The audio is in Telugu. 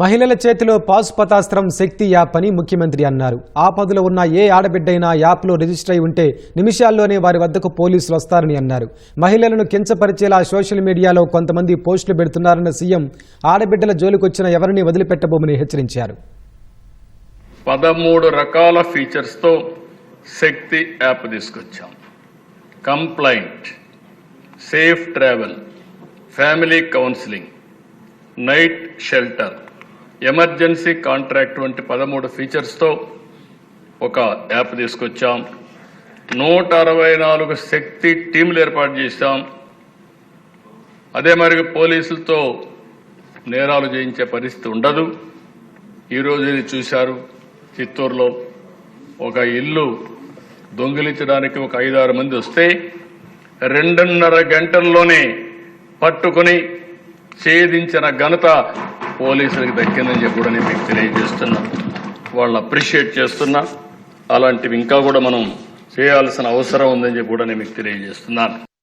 మహిళల చేతిలో పాశుపతాస్త్రం శక్తి యాప్ అని ముఖ్యమంత్రి అన్నారు. ఆపదలో ఉన్న ఏ ఆడబిడ్డైనా యాప్లో రిజిస్టర్ అయి ఉంటే నిమిషాల్లోనే వారి వద్దకు పోలీసులు వస్తారని అన్నారు. మహిళలను కించపరిచేలా సోషల్ మీడియాలో కొంతమంది పోస్టులు పెడుతున్నారన్న సీఎం ఆడబిడ్డల జోలికొచ్చిన ఎవరిని వదిలిపెట్టబోమని హెచ్చరించారు. పదమూడు రకాల ఫీచర్స్తో శక్తి యాప్ తీసుకొచ్చాం. Complaint safe travel family counselling night shelter emergency contract వంటి పదమూడు ఫీచర్స్తో ఒక యాప్ తీసుకొచ్చాం. నూట అరవై నాలుగు శక్తి టీములు ఏర్పాటు చేశాం. అదే మరి పోలీసులతో నేరాలు చేయించే పరిస్థితి ఉండదు. ఈరోజు ఇది చూశారు చిత్తూరులో. ఒక ఇల్లు దొంగిలించడానికి ఒక ఐదారు మంది వస్తే రెండున్నర గంటల్లోనే పట్టుకుని ఛేదించిన ఘనత పోలీసులకు దక్కిందని చెప్పి కూడా నేను మీకు తెలియజేస్తున్నా. వాళ్ళని అప్రిషియేట్ చేస్తున్నా. అలాంటివి ఇంకా కూడా మనం చేయాల్సిన అవసరం ఉందని చెప్పి కూడా నేను మీకు తెలియజేస్తున్నాను